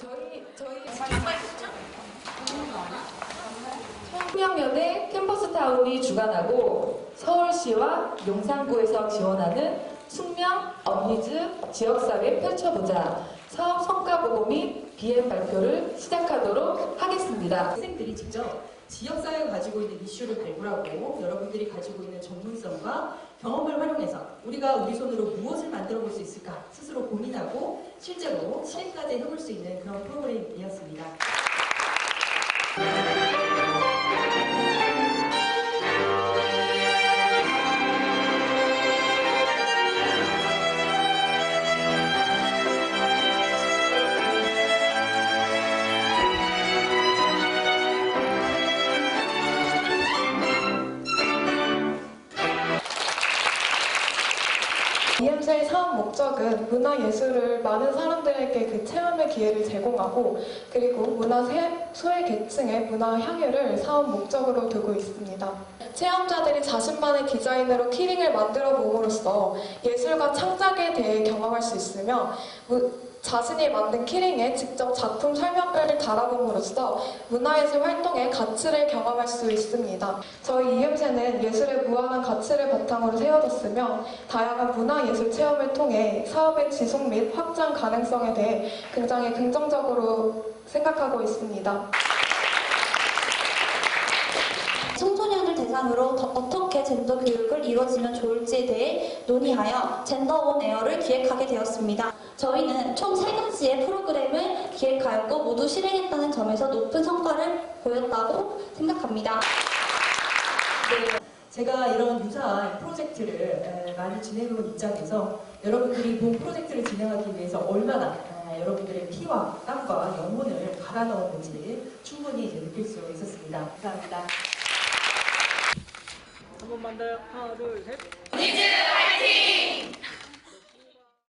저희 저희 청명연의 캠퍼스 타운이 주관하고 서울시와 용산구에서 지원하는 숙명 어미즈 지역사회 펼쳐보자 사업 성과 보고 및 비행 발표를 시작하도록 하겠습니다. 학생들이 직접 지역사회가 가지고 있는 이슈를 발굴하고 여러분들이 가지고 있는 전문성과 경험을 활용해서 우리가 우리 손으로 무엇을 만들어 볼 수 있을까 스스로 고민하고 실제로 실행까지 해볼 수 있는 그런 프로그램이었습니다. EMC의 사업 목적은 문화 예술을 많은 사람들에게 그 체험의 기회를 제공하고 그리고 문화 세- 소외 계층의 문화 향유를 사업 목적으로 두고 있습니다. 체험자들이 자신만의 디자인으로 키링을 만들어 봄으로써 예술과 창작에 대해 경험할 수 있으며 무- 자신이 만든 키링에 직접 작품 설명글을 달아봄으로써 문화예술 활동의 가치를 경험할 수 있습니다. 저희 이음새는 예술의 무한한 가치를 바탕으로 세워졌으며 다양한 문화 예술 체험을 통해 사업의 지속 및 확장 가능성에 대해 굉장히 긍정적으로 생각하고 있습니다. 청소년을 대상으로 더- 어떻게 젠더 교육을 이루어지면 좋을지에 대해 논의하여 젠더 온 에어를 기획하게 되었습니다. 저희는 총 3가지의 프로그램을 기획하였고 모두 실행했다는 점에서 높은 성과를 보였다고 생각합니다. 제가 이런 유사한 프로젝트를 에, 많이 진행해온 입장에서 여러분들이 본 프로젝트를 진행하기 위해서 얼마나 에, 여러분들의 피와 땀과 영혼을 갈아 넣었는지 충분히 이제 느낄 수 있었습니다. 감사합니다. 한 번만 더. 하나, 둘, 셋. 니즈 화이팅!